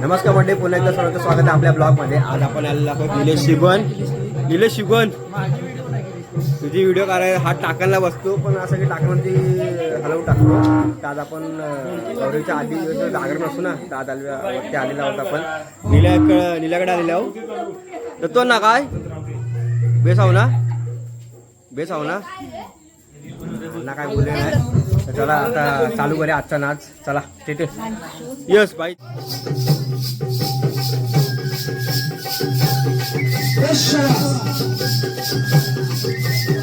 नमस्कार मंडळी पुन्हा एकदा सर्वांचं स्वागत आहे आपल्या ब्लॉगमध्ये. आज आपण आलेलो आहोत निलेश शिगवण. निलेश शिगवण तुझी व्हिडिओ करायला हात टाकायला बसतो पण असं की टाकणं ती हलवून टाकतो. तर आज आपण गौरीच्या आधी जागर नसतो ना तर आज आले वरती आलेला आहोत आपण. निल्याकडं निल्याकडे आलेला आहोत. तर तो ना काय? बेस आहो ना? बेस आहो ना? ना काय बोलले नाही. तर चला आता चालू करूया आजचा नाच. चला तिथे यस बाई पट्टा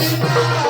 Krishna.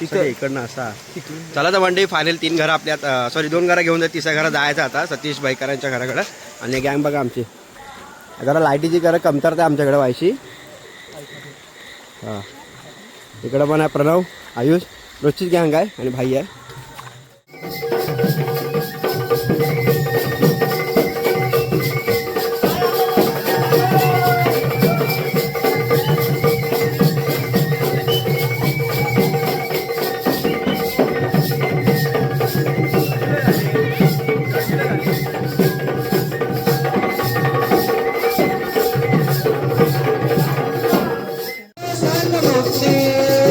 तिथं इकडनं असा. चला तर मंडळी फायनल तीन घरं आपल्यात सॉरी दोन घरं घेऊन जात तिसऱ्या घरात जायचं आता सतीश भाईकरांच्या घराकडं. आणि गँग बघा आमची. जरा लाईटीची घरं कमतरता आहे आमच्याकडे व्हायची हां. इकडं पण आहे प्रणव आयुष रोजचीच गँग आहे आणि भाई आहे. খুশি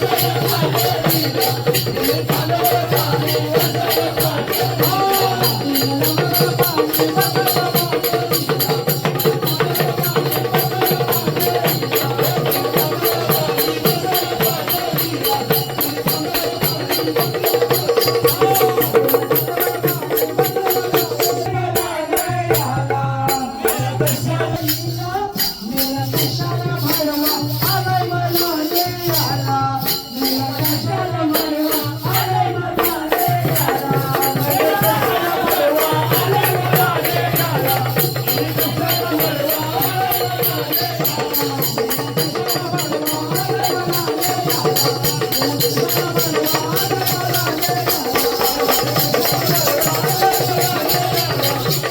やった!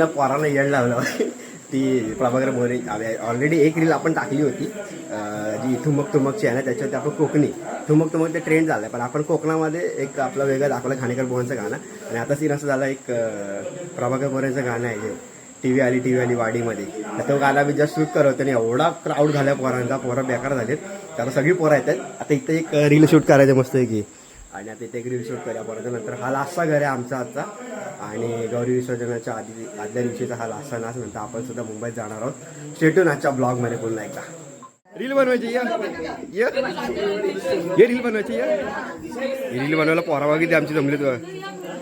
ना पोरांना येड लावलं. ती प्रभाकर मोरे ऑलरेडी एक रील आपण टाकली होती. जी थुमक थुमकची आहे ना त्याच्यावरती आपण कोकणी. थुमक थुमक ते ट्रेंड झालं आहे पण आपण कोकणामध्ये एक आपलं वेगळं दाखवलं खाणेकर बुवांचं गाणं. आणि आता सीन असं झालं एक प्रभाकर मोरेंचं गाणं आहे जे टी व्ही आली टी व्ही आली वाडीमध्ये. तर तो गाणं मी जस्ट शूट करत आणि एवढा क्राऊड झाला पोरांचा पोरं बेकार झालेत. त्याला सगळी पोरं येतात. आता इथं एक रील शूट करायचं मस्त आहे की. आणि आता इथे एक रील शूट पोराच्या नंतर हा लास्टचा घर आहे आमचा आजचा. आणि गौरी विसर्जनाच्या आधी आदल्या दिवशीचा हा लास्टचा नाच. नंतर आपण सुद्धा मुंबईत जाणार आहोत. स्टेटून आजच्या ब्लॉगमध्ये पुन्हा एकदा. रील बनवायची या. ये. ये रील बनवायची या. रील बनवायला पोरा किती आमची जमलीत बघ.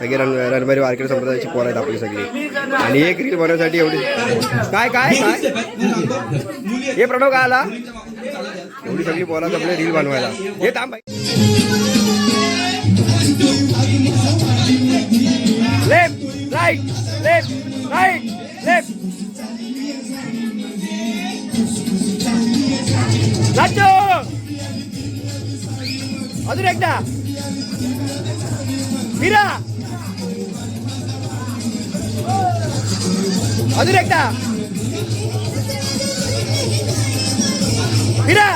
सगळे रण रणबारी वारकरी संप्रदायाची पोरं आहेत आपली सगळी. आणि एक रील बनवण्यासाठी एवढी काय काय काय? हे प्रणव काय आला? एवढी सगळी पोरं जमले रील बनवायला. हे थांब Left, right, left, right, left. রাজ্য অজুর একটা মীরা অজুর একটা মীরা